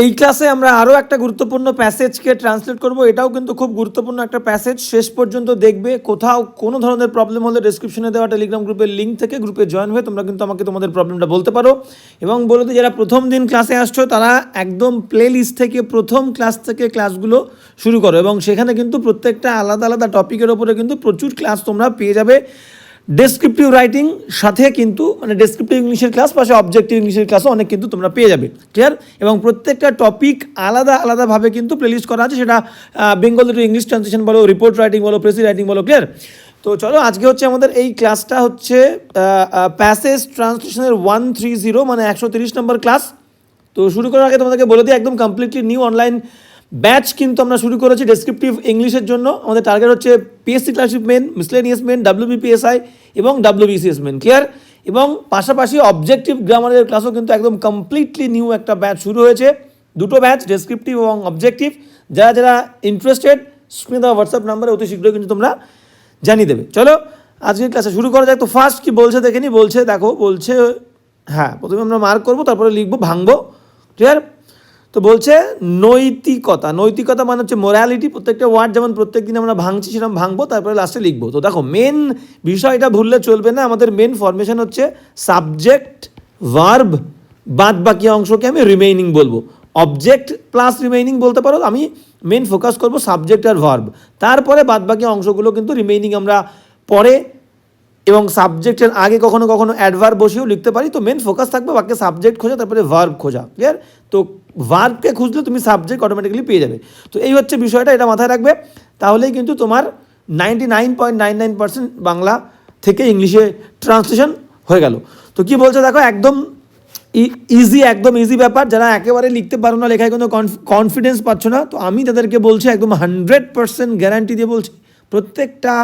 এই ক্লাসে আমরা আরও একটা গুরুত্বপূর্ণ প্যাসেজকে ট্রান্সলেট করব। এটাও কিন্তু খুব গুরুত্বপূর্ণ একটা প্যাসেজ শেষ পর্যন্ত দেখবে, কোথাও কোনো ধরনের প্রবলেম হলে ডিসক্রিপশনে দেওয়া টেলিগ্রাম গ্রুপের লিঙ্ক থেকে গ্রুপে জয়েন হয়ে তোমরা কিন্তু আমাকে তোমাদের প্রবলেমটা বলতে পারো। এবং বলো তো যারা প্রথম দিন ক্লাসে আসছো, তারা একদম প্লে লিস্ট থেকে প্রথম ক্লাস থেকে ক্লাসগুলো শুরু করো। এবং সেখানে কিন্তু প্রত্যেকটা আলাদা আলাদা টপিকের ওপরে কিন্তু প্রচুর ক্লাস তোমরা পেয়ে যাবে। ডেসক্রিপটিভ রাইটিং সাথে কিন্তু মানে ডেসক্রিপটিভ ইংলিশের ক্লাস পাশে অবজেক্টিভ ইংলিশের ক্লাসও অনেক কিন্তু তোমরা পেয়ে যাবে ক্লিয়ার এবং প্রত্যেকটা টপিক আলাদা আলাদাভাবে কিন্তু প্লেলিস্ট করা আছে, সেটা বেঙ্গলি টু ইংলিশ ট্রান্সলেশন বলো রিপোর্ট রাইটিং বলো প্রেসি রাইটিং বলো ক্লিয়ার তো চলো, আজকে হচ্ছে আমাদের এই ক্লাসটা হচ্ছে প্যাসেজ ট্রান্সলেশনের ওয়ান থ্রি জিরো মানে একশো তিরিশ নম্বর ক্লাস তো শুরু করার আগে তোমাদেরকে বলে দিই, একদম কমপ্লিটলি নিউ অনলাইন ব্যাচ কিন্তু আমরা শুরু করেছি ডেসক্রিপটিভ ইংলিশের জন্য। আমাদের টার্গেট হচ্ছে PSC clerkship main miscellaneous main WBPSI এবং ডাব্লিউবিসিএস মেন ক্লিয়ার এবং পাশাপাশি অবজেক্টিভ গ্রামারের ক্লাসও কিন্তু একদম কমপ্লিটলি নিউ একটা ব্যাচ শুরু হয়েছে। দুটো ব্যাচ ডেসক্রিপটিভ এবং অবজেক্টিভ যারা যারা ইন্টারেস্টেড স্ক্রিনে দেওয়া হোয়াটসঅ্যাপ নাম্বারে অতি শীঘ্রই কিন্তু তোমরা জানিয়ে দেবে। চলো, আজকের ক্লাসে শুরু করা যাক। তো ফার্স্ট কি বলছে দেখে নি? বলছে, দেখো, বলছে হ্যাঁ প্রথমে আমরা মার্ক করব, তারপরে লিখব, ভাঙবো ক্লিয়ার তো বলছে নৈতিকতা। নৈতিকতা মানে হচ্ছে মোরালিটি প্রত্যেকটা ওয়ার্ড যেমন প্রত্যেক দিন আমরা ভাঙছি, সেরকম ভাঙবো, তারপরে লাস্টে লিখব। তো দেখো মেন বিষয়টা ভুললে চলবে না। আমাদের মেন ফরমেশন হচ্ছে সাবজেক্ট ভার্ব বাদ বাকি অংশকে আমি রিমেইনিং বলব। অবজেক্ট প্লাস রিমেইনিং বলতে পারো, আমি মেন ফোকাস করব সাবজেক্ট আর ভার্ব তারপরে বাদ বাকি অংশগুলো কিন্তু রিমেইনিং আমরা পরে এবং সাবজেক্টের আগে কখনো কখনো অ্যাডভার্ব বসেও লিখতে পারি, তো মেন ফোকাস থাকবে বাকি সাবজেক্ট খোঁজা, তারপরে ভার্ব খোঁজা ক্লিয়ার তো ভার্বকে খুঁজলে তুমি সাবজেক্ট অটোমেটিক্যালি পেয়ে যাবে। তো এই হচ্ছে বিষয়টা, এটা মাথায় রাখবে। তাহলেই কিন্তু তোমার ninety nine point nine nine percent Bangla থেকে ইংলিশে ট্রান্সলেশন হয়ে গেল। তো কি বলছে দেখো, একদম ইজি একদম ইজি ব্যাপার। যারা একেবারে লিখতে পারো না, লেখায় কোনো কনফিডেন্স পাচ্ছ না, তো আমি তাদেরকে বলছি একদম হান্ড্রেড পার্সেন্ট গ্যারান্টি দিয়ে বলছি, প্রত্যেকটা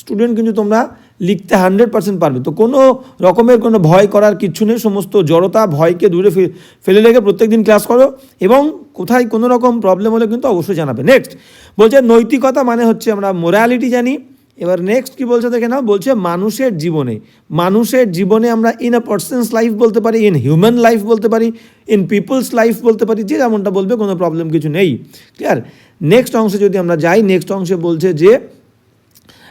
স্টুডেন্ট কিন্তু তোমরা লিখতে হান্ড্রেড পার্সেন্ট পারবে। তো কোনো রকমের কোনো ভয় করার কিচ্ছু নেই, সমস্ত জড়তা ভয়কে দূরে ফেলে রেখে প্রত্যেক দিন ক্লাস করো এবং কোথায় কোনো রকম প্রবলেম হলে কিন্তু অবশ্যই জানাবে। নেক্সট বলছে নৈতিকতা মানে হচ্ছে আমরা মোরালিটি জানি। এবার নেক্সট কি বলছে দেখে না বলছে মানুষের জীবনে। মানুষের জীবনে আমরা ইন আ পার্সনস লাইফ বলতে পারি ইন হিউম্যান লাইফ বলতে পারি ইন পিপলস লাইফ বলতে পারি, যে যেমনটা বলবে কোনো প্রবলেম কিছু নেই। ক্লিয়ার নেক্সট অংশে যদি আমরা যাই নেক্সট অংশে বলছে যে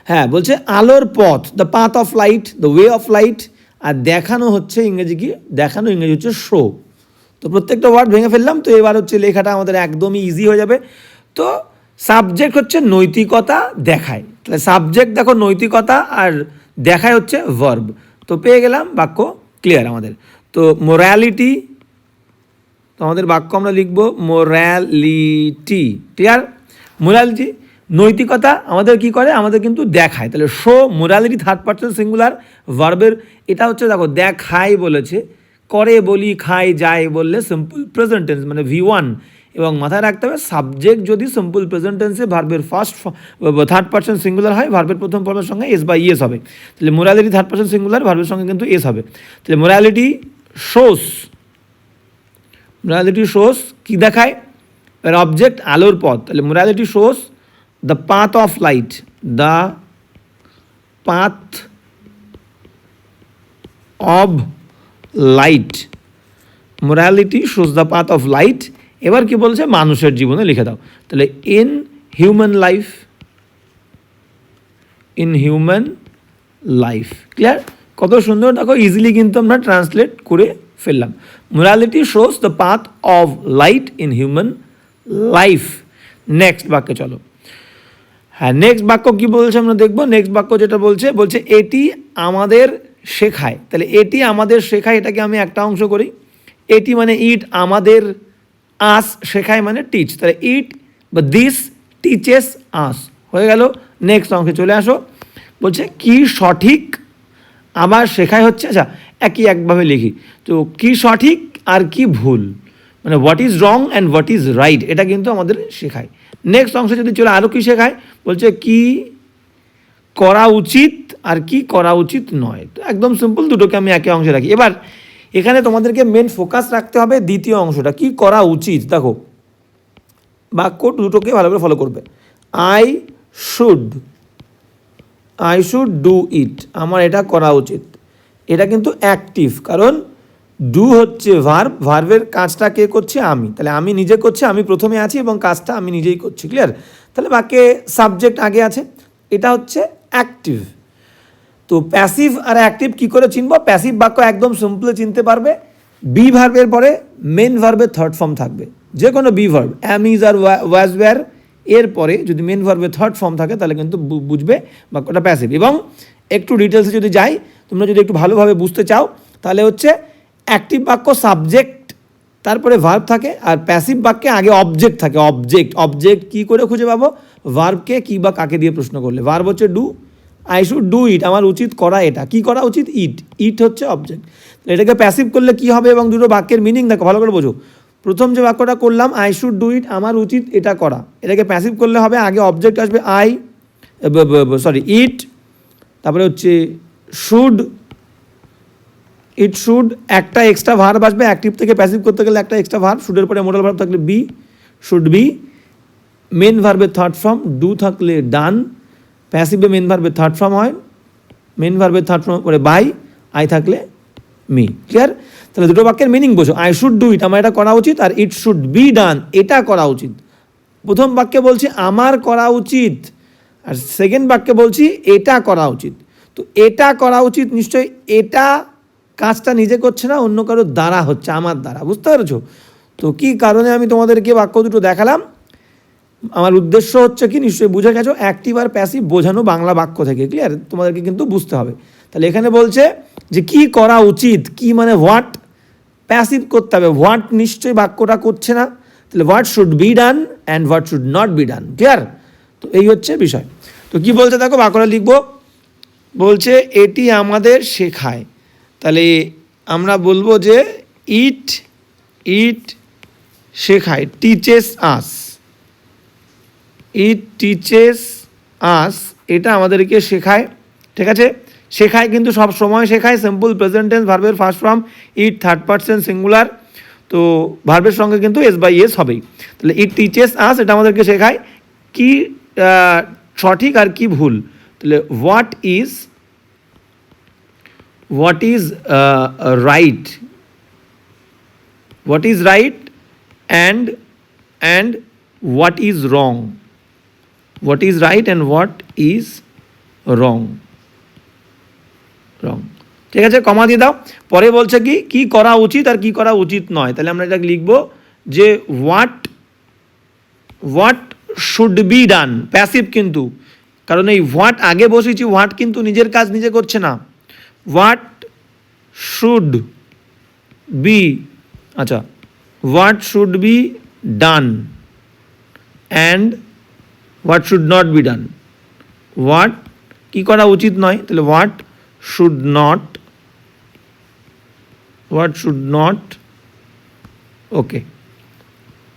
হ্যাঁ বলছে আলোর পথ the path of light the way of light আর দেখানো হচ্ছে ইংরেজি কি? দেখানো ইংরেজি হচ্ছে শো তো প্রত্যেকটা ওয়ার্ড ভেঙে ফেললাম, তো এবার হচ্ছে লেখাটা আমাদের একদমই ইজি হয়ে যাবে। তো সাবজেক্ট হচ্ছে নৈতিকতা দেখায়। তাহলে সাবজেক্ট দেখো নৈতিকতা আর দেখায় হচ্ছে ভার্ব তো পেয়ে গেলাম বাক্য ক্লিয়ার আমাদের। তো মোরালিটি তো আমাদের বাক্য আমরা লিখব মোরালিটি ক্লিয়ার মোরালিটি নৈতিকতা আমাদের কি করে? আমাদের কিন্তু দেখায়। তাহলে show morality third person singular ভার্বের এটা হচ্ছে দেখো দেখায় বলেছে, করে বলি, খাই যায় বললে সিম্পল প্রেজেন্টেন্স মানে ভি ওয়ান এবং মাথায় রাখতে হবে সাবজেক্ট যদি সিম্পল প্রেজেন্টেন্সে ভার্বের ফার্স্ট থার্ড পার্সন সিঙ্গুলার হয় ভার্বের প্রথম পর্বের সঙ্গে এস বা ইয়েস হবে। তাহলে মোরালিটি থার্ড পার্সন সিঙ্গুলার ভার্বের সঙ্গে কিন্তু এস হবে। তাহলে মোরালিটি শোস মোরালিটি শোস কি দেখায়? অবজেক্ট আলোর পথ। তাহলে morality shows the path of light the path of light morality shows the path of light এবার কি বলছে? মানুষের জীবনে লিখে দাও। তাহলে in human life in human life clear কত সুন্দর। দেখো ইজিলি কিন্তু আমরা ট্রান্সলেট করে ফেললাম। Morality shows the path of light in human life next বাক্যে চলো। হ্যাঁ নেক্সট বাক্য কি বলছে আমরা দেখব। নেক্সট বাক্য যেটা বলছে বলছে, এটি আমাদের শেখায়। তাহলে এটি আমাদের শেখায়, এটাকে আমি একটা অংশ করি। এটি মানে ইট আমাদের আস শেখায় মানে টিচ তাহলে ইট বা দিস টিচেস আস হয়ে গেল নেক্সট অংশে চলে আসো। বলছে, কি সঠিক আবার শেখায় হচ্ছে? আচ্ছা একই একভাবে লিখি। তো, কি সঠিক আর কি ভুল? মানে what is wrong and what is right এটা কিন্তু আমাদের শেখায়। নেক্সট অংশে যদি চলে আরও কী শেখায়? বলছে কি করা উচিত আর কি করা উচিত নয়। তো একদম সিম্পল দুটোকে আমি একে অংশে রাখি। এবার এখানে তোমাদেরকে মেন ফোকাস রাখতে হবে দ্বিতীয় অংশটা, কি করা উচিত? দেখো, বাক্য দুটোকে ভালো করে ফলো করবে। I should I should do it আমার এটা করা উচিত। এটা কিন্তু অ্যাক্টিভ কারণ ডু হচ্ছে ভার্ব ভার্বের কাজটা কে করছে? আমি। তাহলে আমি নিজে করছি, আমি প্রথমে আছি এবং কাজটা আমি নিজেই করছি ক্লিয়ার তাহলে বাক্যে সাবজেক্ট আগে আছে, এটা হচ্ছে অ্যাক্টিভ তো প্যাসিভ আর অ্যাক্টিভ কি করে চিনব? প্যাসিভ বাক্য একদম সিম্পলি চিনতে পারবে। বি ভার্বের পরে মেন ভার্বের থার্ড ফর্ম থাকবে। যে কোনো be verb am is are was were এর পরে যদি মেন ভার্বের থার্ড ফর্ম থাকে, তাহলে কিন্তু বুঝবে বাক্যটা প্যাসিভ এবং একটু ডিটেলসে যদি যাই, তোমরা যদি একটু ভালোভাবে বুঝতে চাও, তাহলে হচ্ছে অ্যাক্টিভ বাক্য সাবজেক্ট তারপরে ভার্ব থাকে আর প্যাসিভ বাক্যে আগে অবজেক্ট থাকে অবজেক্ট অবজেক্ট কি করে খুঁজে পাবো? ভার্বকে কি বা কাকে দিয়ে প্রশ্ন করলে? ভার্ব হচ্ছে do I should do it আমার উচিত করা এটা। কি করা উচিত? ইট ইট হচ্ছে অবজেক্ট এটাকে প্যাসিভ করলে কি হবে এবং দুটো বাক্যের মিনিং দেখো, ভালো করে বোঝো। প্রথম যে বাক্যটা করলাম আই শুড ডু ইট আমার উচিত এটা করা। এটাকে প্যাসিভ করলে হবে, আগে অবজেক্ট আসবে আই সরি ইট তারপরে হচ্ছে শুড ইট শুড একটা এক্সট্রা ভার্ব আসবে অ্যাক্টিভ থেকে প্যাসিভ করতে গেলে একটা এক্সট্রা ভার্ব শুডের পরে মোডাল ভার্ব থাকলে বি শুড বি মেন ভার্বের থার্ড ফর্ম ডু থাকলে ডান প্যাসিভে মেন ভার্বের থার্ড ফর্ম হয় মেন ভার্বের থার্ড ফর্ম পরে বাই আই থাকলে মি ক্লিয়ার তাহলে দুটো বাক্যের মিনিং বোঝো। আই শুড ডু ইট আমার এটা করা উচিত, আর ইট শুড বি ডান এটা করা উচিত। প্রথম বাক্যে বলছি, আমার করা উচিত, আর সেকেন্ড বাক্যে বলছি, এটা করা উচিত। তো এটা করা উচিত নিশ্চয়ই, এটা কাজটা নিজে করছে না, অন্য কারোর দ্বারা হচ্ছে, আমার দ্বারা, বুঝতে পেরেছ? তো কি কারণে আমি তোমাদেরকে বাক্য দুটো দেখালাম? আমার উদ্দেশ্য হচ্ছে কি, নিশ্চয়ই বুঝে গেছো অ্যাক্টিভ আর প্যাসিভ বোঝানো বাংলা বাক্য থেকে ক্লিয়ার তোমাদেরকে কিন্তু বুঝতে হবে। তাহলে এখানে বলছে যে কি করা উচিত, কি মানে হোয়াট প্যাসিভ করতে হবে হোয়াট নিশ্চয়ই বাক্যটা করছে না, তাহলে what should be done and what should not be done clear তো এই হচ্ছে বিষয়। তো কি বলছে দেখো, বাক্যটা লিখব। বলছে, এটি আমাদের শেখায়। তাহলে আমরা বলব যে ইট ইট শেখায় teaches us it teaches us এটা আমাদেরকে শেখায়, ঠিক আছে? শেখায় কিন্তু সব সময় শেখায় সিম্পল প্রেজেন্ট টেন্স ভার্বের first form it third percent singular তো ভার্বের সঙ্গে কিন্তু এস বাই এস হবেই। তাহলে ইট টিচেস আস এটা আমাদেরকে শেখায় কি সঠিক আর কি ভুল। তাহলে what is what is right what is right and and what is wrong? What is right and what is wrong? Wrong. ঠিক আছে, কমা দিয়ে দাও। পরে বলছে কি কি করা উচিত আর কি করা উচিত নয়। তাহলে আমরা এটা লিখব যে what what should be done passive কিন্তু। কারণ এই হোয়াট আগে বসেছি হোয়াট কিন্তু নিজের কাজ নিজে করছে না। হোয়াট শুড বি আচ্ছা what should be done and what should not be done what কী করা উচিত নয়? তাহলে what should not what should not okay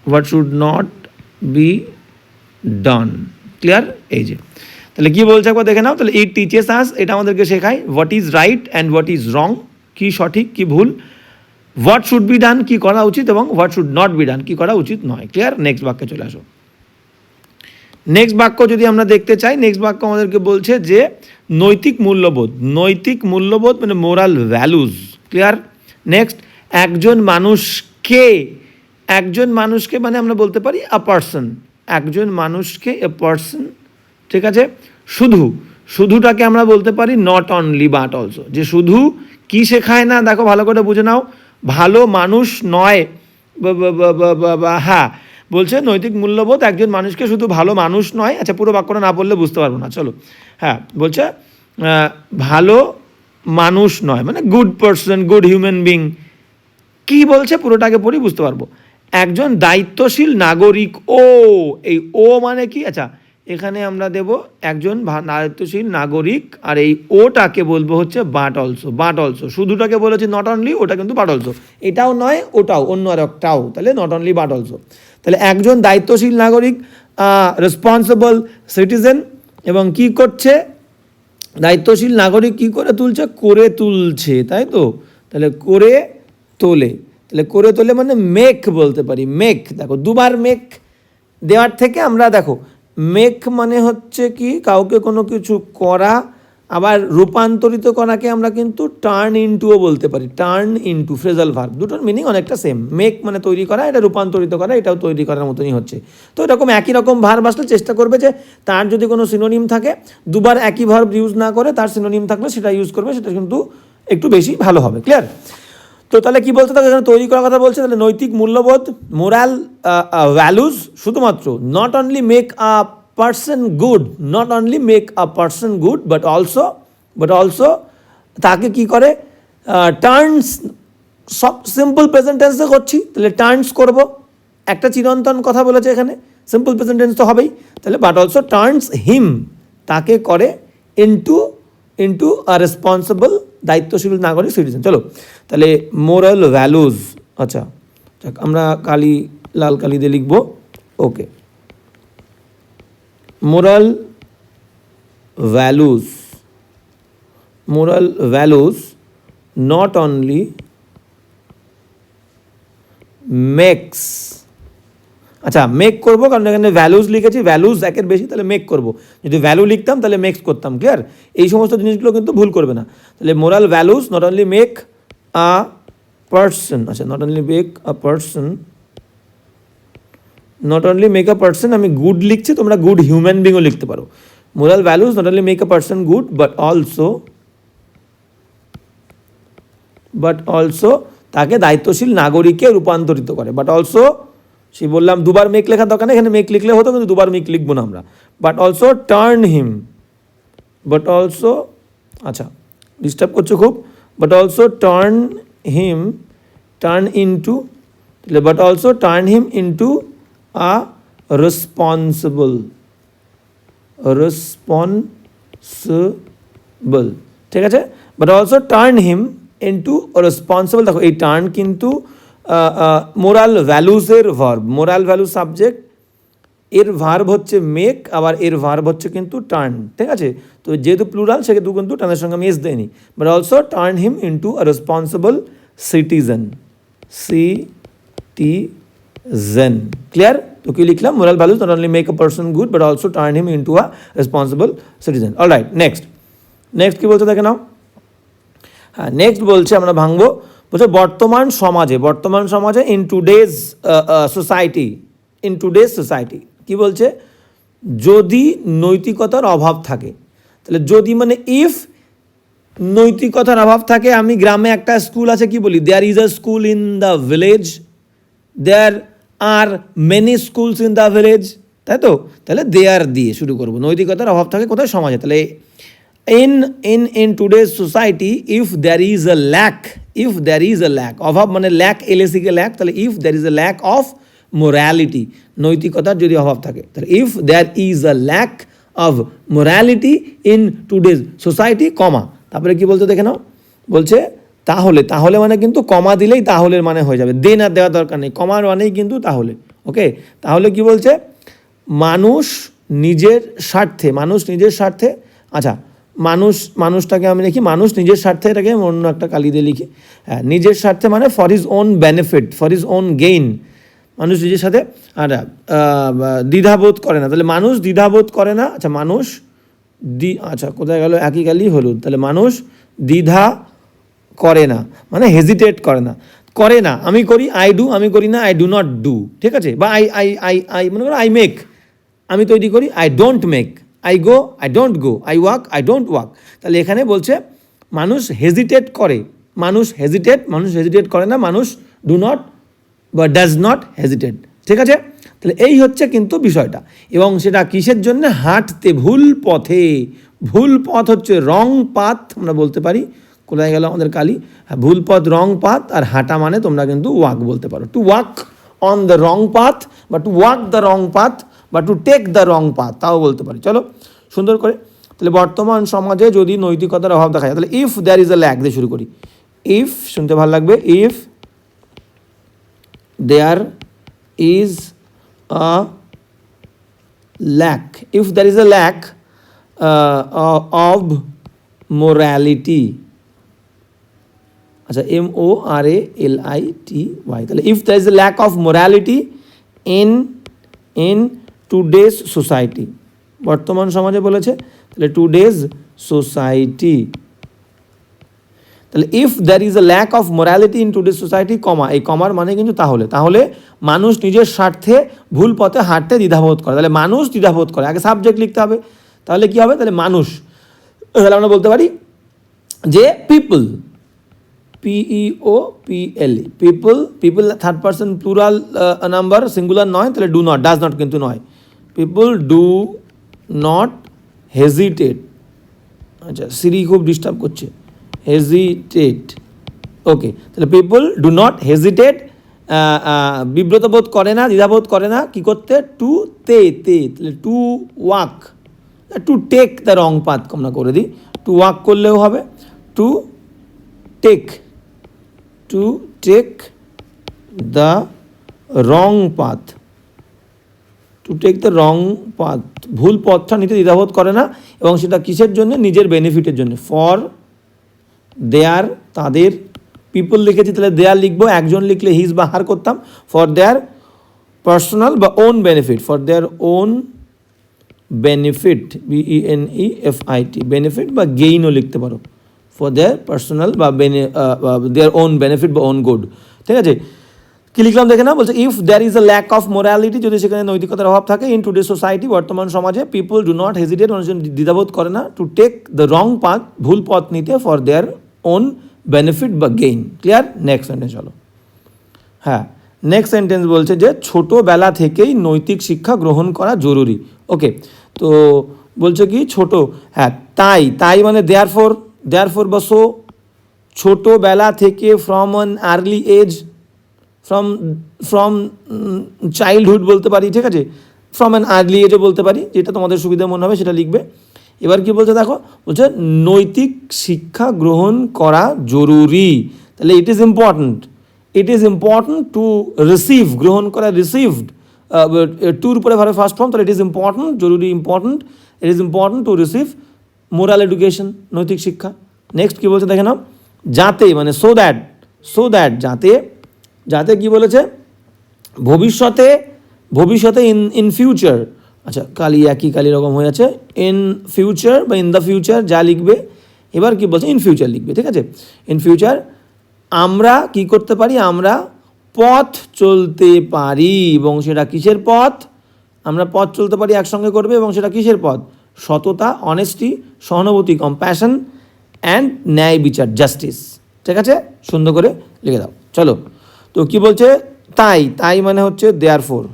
what should not be done clear এই যে। তাহলে কি বলছে একবার দেখে নাও, তাহলে এই টিচেস আস এটা আমাদেরকে শেখায় what is right and what is wrong কি সঠিক, কি ভুল হোয়াট শুড বি ডান কি করা উচিত এবং what should not be done কি করা উচিত নয়। ক্লিয়ার নেক্সট বাক্যে চলে আসো। নেক্সট বাক্য যদি আমরা দেখতে চাই নেক্সট বাক্য আমাদেরকে বলছে যে নৈতিক মূল্যবোধ নৈতিক মূল্যবোধ মানে মোরাল ভ্যালুজ ক্লিয়ার নেক্সট একজন মানুষকে একজন মানুষকে মানে আমরা বলতে পারি আ পার্সন একজন মানুষকে এ পার্সন ঠিক আছে? শুধু, শুধুটাকে আমরা বলতে পারি নট অনলি বাট অলসো যে শুধু কি শেখায় না, দেখো ভালো করে বুঝে নাও, ভালো মানুষ নয় হ্যাঁ বলছে নৈতিক মূল্যবোধ, একজন মানুষকে শুধু ভালো মানুষ নয় আচ্ছা পুরো বাক্যটা না বললে বুঝতে পারব না, চলো হ্যাঁ বলছে ভালো মানুষ নয় মানে good person good human being কি বলছে পুরোটাকে পড়ি বুঝতে পারব, একজন দায়িত্বশীল নাগরিক, ও, এই ও মানে কি আচ্ছা এখানে আমরা দেব একজন দায়িত্বশীল নাগরিক, আর এই ওটাকে বলব হচ্ছে বাট অলসো। But also. শুধুটাকে বলেছি নট অনলি ওটা কিন্তু বাট অলসো। এটাও নয়, ওটাও, অন্য আর একটাও। তাহলে নট অনলি বাট অলসো। তাহলে একজন দায়িত্বশীল নাগরিক রেসপন্সিবল সিটিজেন এবং কি করছে? দায়িত্বশীল নাগরিক কি করে তুলছে? করে তুলছে, তাই তো? তাহলে করে তোলে। তাহলে করে তোলে মানে মেক বলতে পারি। মেক দেখো, দুবার মেক দেওয়ার থেকে আমরা, দেখো মেক মানে হচ্ছে কি কাউকে কোনো কিছু করা, আবার রূপান্তরিত করাকে আমরা কিন্তু টার্ন ইনটুও বলতে পারি টার্ন ইনটু ফ্রেজাল ভার্ব দুটোর মিনিং অনেকটা সেম মেক মানে তৈরি করা, এটা রূপান্তরিত করা, এটাও তৈরি করার মতনই হচ্ছে। তো এরকম একই রকম ভার্ব আসলে চেষ্টা করবে যে তার যদি কোনো সিনোনিম থাকে, দুবার একই ভার্ব ইউজ না করে তার সিনোনিম থাকলে সেটা ইউজ করবে, সেটা কিন্তু একটু বেশি ভালো হবে ক্লিয়ার তো তাহলে কি বলতে তাকে এখানে তৈরি করার কথা বলছে? তাহলে নৈতিক মূল্যবোধ মোরাল ভ্যালুজ শুধুমাত্র not only make a person good not only make a person good but also but also তাকে কি করে? টার্নস সব সিম্পল প্রেজেন্ট টেন্সে করছি। তাহলে টার্নস করব। একটা চিরন্তন কথা বলেছে এখানে। সিম্পল প্রেজেন্টেন্স তো হবেই। তাহলে বাট অলসো টার্নস হিম তাকে করে ইন্টু ইন্টু আ রেসপন্সিবল দায়িত্বশীল নাগরিক সিটিজেন চলো, তাহলে মোরাল ভ্যালুজ আচ্ছা যাক, আমরা কালি, লাল কালি দিয়ে লিখব okay moral values moral values not only makes আচ্ছা মেক করব, কারণ এখানে ভ্যালুজ লিখেছি ভ্যালুজ একের বেশি, তাহলে মেক করব। যদি ভ্যালু লিখতাম, তাহলে মেক্স করতাম ক্লিয়ার এই সমস্ত জিনিসগুলো কিন্তু ভুল করবে না। তাহলে moral values not only make a person আচ্ছা not only make a person not only make a person আমি গুড লিখছি, তোমরা গুড হিউম্যান বিংও লিখতে পারো। Moral values not only make a person good but also but also তাকে দায়িত্বশীল নাগরিকে রূপান্তরিত করে বাট অলসো সে বললাম দুবার মেক লেখার দরকার নেই এখানে মেক লিখলে হতো কিন্তু দুবার মেক লিখব না আমরা but also turn him but also আচ্ছা ডিস্টার্ব করছ খুব but also turn him turn into তাহলে but also turn him into a responsible responsible ঠিক আছে? But also turn him into responsible দেখো এই টার্ন কিন্তু মোরাল ভ্যালুসের ভার্ব মোরাল ভ্যালু সাবজেক্ট এর ভার্ব হচ্ছে মেক আবার এর ভার্ব হচ্ছে কিন্তু টার্ন ঠিক আছে? তো যেহেতু প্লুরাল সেহেতু কিন্তু টার্নের সঙ্গে আমি এস দেয়নি but also turn him into a responsible citizen citizen clear তো কি লিখলাম? Moral values not only make a person good but also turn him into a responsible citizen all right next next কি বলতে দেখে নাও? হ্যাঁ next বলছে আমরা ভাঙবো। বলছে বর্তমান সমাজে বর্তমান সমাজে in today's society in today's society কি বলছে? যদি নৈতিকতার অভাব থাকে, তাহলে যদি মানে ইফ নৈতিকতার অভাব থাকে, আমি গ্রামে একটা স্কুল আছে, কি বলি? There is a school in the village there are many schools in the village তাই তো? তাহলে দেয়ার দিয়ে শুরু করব। নৈতিকতার অভাব থাকে কোথায়? সমাজে। তাহলে in in in today's society, if there is a lack, if there is a lack, অভাব মানে lack L A C K lack তাহলে if there is a lack of morality নৈতিকতার যদি অভাব থাকে, তাহলে if there is a lack of morality in today's society comma তারপরে কি বলতে দেখে নাও, বলছে তাহলে তাহলে মানে কিন্তু কমা দিলেই তাহলের মানে হয়ে যাবে দে না দেওয়া দরকার নেই কমার মানেই কিন্তু তাহলে ওকে তাহলে কি বলছে, মানুষ নিজের স্বার্থে, মানুষ নিজের স্বার্থে আচ্ছা মানুষ, মানুষটাকে আমি লিখি, মানুষ নিজের স্বার্থে এটাকে অন্য একটা কালি দিয়ে লিখি। হ্যাঁ নিজের স্বার্থে মানে for his own benefit for his own gain মানুষ নিজের সাথে, আর দ্বিধাবোধ করে না। তাহলে মানুষ দ্বিধাবোধ করে না আচ্ছা মানুষ দি আচ্ছা কোথায় গেল? একই কালি হলুদ। তাহলে মানুষ দ্বিধা করে না মানে হেজিটেট করে না। করে না, আমি করি আই ডু আমি করি না আই ডু নট ডু ঠিক আছে? বা আই আই আই আই মনে করো আই মেক আমি তৈরি করি I don't make I go I don't go I walk I don't walk তাহলে এখানে বলছে মানুষ হেজিটেট করে। মানুষ হেজিটেট মানুষ হেজিটেট করে না মানুষ ডু নট বা ডাজ নট হেজিটেট ঠিক আছে? তাহলে এই হচ্ছে কিন্তু বিষয়টা। এবং সেটা কিসের জন্য? হাঁটতে ভুল পথে। ভুল পথ হচ্ছে রং পাথ আমরা বলতে পারি। কোথায় গেল আমাদের কালি? হ্যাঁ, ভুল পথ রং পাথ আর হাঁটা মানে তোমরা কিন্তু ওয়াক বলতে পারো। To walk on the wrong path বা to walk the wrong path বা to take the wrong path তাও বলতে পারি। চলো সুন্দর করে। তাহলে বর্তমান সমাজে যদি নৈতিকতার অভাব দেখা যায় তাহলে if there is a lack দিয়ে শুরু করি। ইফ শুনতে ভালো লাগবে if there is lack if there is a lack uh, of morality আচ্ছা M O R A L I T Y তাহলে if there is a lack of morality in in today's society বর্তমান সমাজে বলেছে, তাহলে today's society তাহলে if there is a lack of morality in today society comma এই কমার মানে কিন্তু তাহলে। তাহলে মানুষ নিজের স্বার্থে ভুল পথে হাঁটতে দ্বিধাবোধ করে। তাহলে মানুষ দ্বিধাবোধ করে। আগে সাবজেক্ট লিখতে হবে। তাহলে কি হবে? তাহলে মানুষ। তাহলে আমরা বলতে পারি যে people P E O P L people people third person plural number singular নয়, তাহলে ডু নট ডাজ নট কিন্তু নয়। পিপল ডু নট হেজিটেট আচ্ছা সিরি খুব ডিস্টার্ব করছে। হেজিটেট ওকে তাহলে পিপল ডু নট হেজিটেট বিব্রত বোধ করে না, দ্বিধাবোধ করে না, কি করতে? টু তে তে তাহলে to walk to take the wrong path আমরা করে দিই। টু ওয়াক করলেও হবে। To take to take the wrong path to take the wrong path ভুল পথটা নিতে দ্বিধাবোধ করে না এবং সেটা কিসের জন্য? নিজের বেনিফিটের জন্য। ফর দেয়ার তাদের পিপল লিখেছি, তাহলে দেয়ার লিখব, একজন লিখলে হিজ বা হার করতাম। ফর দেয়ার পার্সোনাল বা own benefit for their own benefit B E N E F I T benefit বা গেইনও লিখতে পারো। ফর দেয়ার পার্সোনাল বা দেয়ার ওন বেনিফিট বা ওন গুড ঠিক আছে? কি লিখলাম দেখে না, বলছে if there is a lack of morality যদি সেখানে নৈতিকতার অভাব থাকে ইন টুডে সোসাইটি বর্তমান সমাজে পিপল ডু নট হেজিটেট মানুষজন দ্বিধাবোধ করে না to take the wrong path ভুল পথ নিতে ফর দেয়ার ওন বেনিফিট বা গেইন ক্লিয়ার নেক্সট সেন্টেন্স চলো। হ্যাঁ নেক্সট সেন্টেন্স বলছে যে, ছোটোবেলা থেকেই নৈতিক শিক্ষা গ্রহণ করা জরুরি। ওকে তো বলছে কি, ছোট। হ্যাঁ তাই। তাই মানে দেয়ার ফোর দেয়ার ফোর বা সো ছোটোবেলা থেকে from an early age from from childhood বলতে পারি, ঠিক আছে? ফ্রম অ্যান আর্লি এজও বলতে পারি, যেটা তোমাদের সুবিধা মনে হবে, সেটা লিখবে। এবার কি বলছে দেখো? বলছে, নৈতিক শিক্ষা গ্রহণ করা জরুরি। তাহলে it is important it is important to receive গ্রহণ করা রিসিভড টুর উপরে ভাবে ফার্স্ট ফর্ম তাহলে ইট ইজ ইম্পর্ট্যান্ট জরুরি important it is important to receive moral education নৈতিক শিক্ষা। নেক্সট কী বলছে, দেখে নাও। যাতে মানে সো দ্যাট সো দ্যাট যাতে যাতে কি বলেছে? ভবিষ্যতে ভবিষ্যতে ইন ইন ফিউচার আচ্ছা কালি একই কালি রকম হয়ে আছে ইন ফিউচার বা ইন দ্য ফিউচার যা লিখবে, এবার কি বলছে? ইন ফিউচার লিখবে, ঠিক আছে? ইন ফিউচার আমরা কি করতে পারি? আমরা পথ চলতে পারি, এবং সেটা কিসের পথ? আমরা পথ চলতে পারি একসঙ্গে করবে, এবং সেটা কিসের পথ? সততা অনেস্টি সহানুভূতি কম্প্যাশন অ্যান্ড ন্যায় বিচার জাস্টিস ঠিক আছে? সুন্দর করে লিখে দাও। চলো তো কি বলছে? তাই তাই মানে হচ্ছে therefore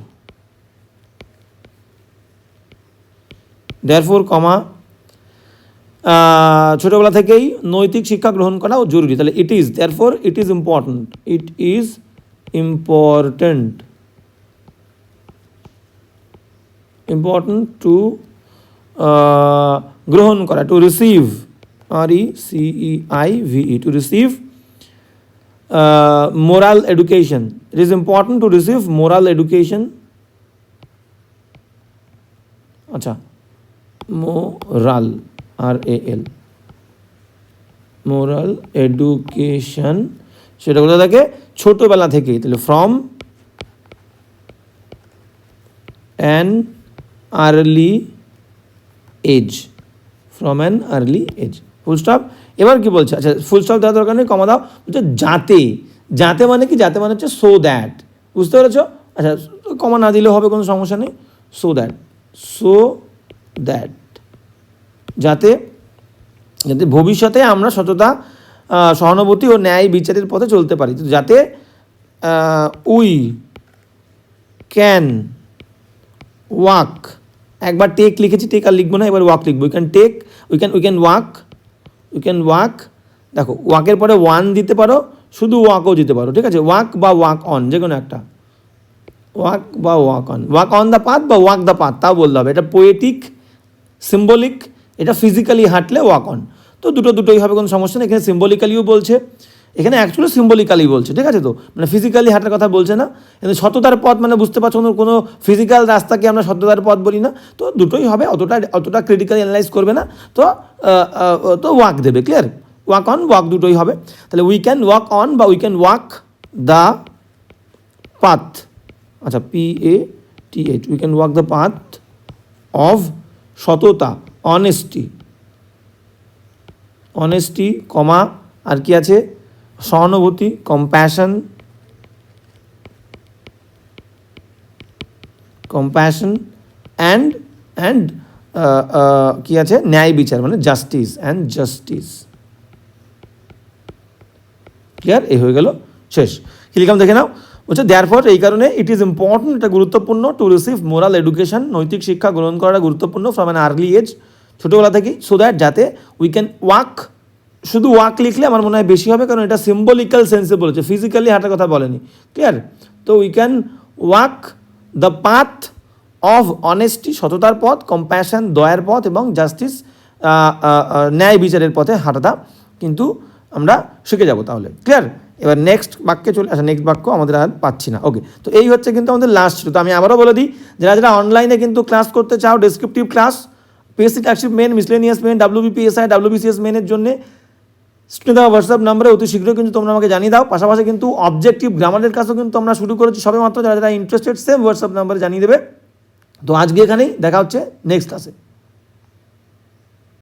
therefore comma ছোটোবেলা থেকেই নৈতিক শিক্ষা গ্রহণ করাও জরুরি। তাহলে it is therefore it is important it is important important to গ্রহণ করা। To receive R E C E I V E to receive moral education. It is important to receive moral education. আচ্ছা moral R A L moral education সেটা কোথা থাকে ছোটোবেলা থেকেই, তাহলে from an early age from an early age full stop এবার কি বলছে? আচ্ছা ফুল স্টপ দেওয়ার দরকার নেই কমা দাও। বলছে যাতে যাতে মানে কি? যাতে মানে হচ্ছে সো দ্যাট বুঝতে পেরেছ? আচ্ছা কমা না দিলেও হবে, কোনো সমস্যা নেই। সো দ্যাট সো দ্যাট যাতে যাতে ভবিষ্যতে আমরা সততা সহানুভূতি ও ন্যায় বিচারের পথে চলতে পারি। যাতে উই ক্যান ওয়াক। একবার টেক লিখেছি, টেক আর লিখব না, এবার ওয়াক লিখব। We can take we can we can walk you can walk দেখো ওয়াকের পরে ওয়ান দিতে পারো, শুধু ওয়াকও দিতে পারো, ঠিক আছে? ওয়াক বা ওয়াক অন যে কোনো একটা। ওয়াক বা walk on walk on the path বা ওয়াক দ্য পাথ তাও বলতে হবে। এটা পোয়েটিক সিম্বলিক এটা ফিজিক্যালি হাঁটলে ওয়াক অন তো দুটো দুটোই হবে, কোনো সমস্যা নেই। এখানে সিম্বলিক্যালিও বলছে। এখানে অ্যাকচুয়ালি সিম্বলিক্যালি বলছে, ঠিক আছে তো? মানে ফিজিক্যালি হাঁটার কথা বলছে না। কিন্তু সততার পথ মানে বুঝতে পারছ কোনো কোনো ফিজিক্যাল রাস্তাকে আমরা সততার পথ বলি না। তো দুটোই হবে, অতটা অতটা ক্রিটিক্যালি অ্যানালাইজ করবে না। তো তো ওয়াক দেবে ক্লিয়ার ওয়াক অন ওয়াক দুটোই হবে। তাহলে উই ক্যান ওয়াক অন বা we can walk the path আচ্ছা P A T H we can walk the path of সততা অনেস্টি অনেস্টি কমা আর কি আছে? সহানুভূতি কম্প্যাশন কম্প্যাশন অ্যান্ড অ্যান্ড কি আছে? ন্যায় বিচার মানে জাস্টিস অ্যান্ড জাস্টিস ক্লিয়ার এই হয়ে গেল, শেষ। কি লিখলাম দেখে নাও। বলছে দেয়ার ফর এই কারণে ইট ইজ ইম্পর্টেন্ট এটা গুরুত্বপূর্ণ টু রিসিভ মোরাল এডুকেশন নৈতিক শিক্ষা গ্রহণ করাটা গুরুত্বপূর্ণ ফ্রম অ্যান আর্লি এজ ছোটোবেলা থেকেই সো দ্যাট যাতে উই ক্যান ওয়াক শুধু ওয়াক লিখলে আমার মনে হয় বেশি হবে, কারণ এটা সিম্বলিক্যাল সেন্সে বলেছে। ফিজিক্যালি হাঁটার কথা বলেনি। ক্লিয়ার তো we can walk the path of honesty সততার পথ কম্প্যাশন দয়ার পথ এবং জাস্টিস ন্যায় বিচারের পথে হাঁটাটা কিন্তু আমরা শিখে যাব তাহলে। ক্লিয়ার এবার নেক্সট বাক্যে চলে আসা নেক্সট বাক্য আমাদের আর পাচ্ছি না। ওকে তো এই হচ্ছে কিন্তু আমাদের লাস্ট ছিল তো আমি আবারও বলে দিই, যারা যারা অনলাইনে কিন্তু ক্লাস করতে চাও descriptive class PSC টার্কশিপ main miscellaneous main WBPSI WBCS মেনের জন্য স্ক্রিনে দেওয়া হোয়াটসঅ্যাপ নাম্বারে অতি শীঘ্রই কিন্তু তোমরা আমাকে জানিয়ে দাও। পাশাপাশি কিন্তু অবজেক্টিভ গ্রামারের কাছেও কিন্তু আমরা শুরু করেছি সবে মাত্র যারা যারা ইন্টারেস্টেড সেম হোয়াটসঅ্যাপ নাম্বারে জানিয়ে দেবে। তো আজকে এখানেই দেখা হচ্ছে নেক্সট ক্লাসে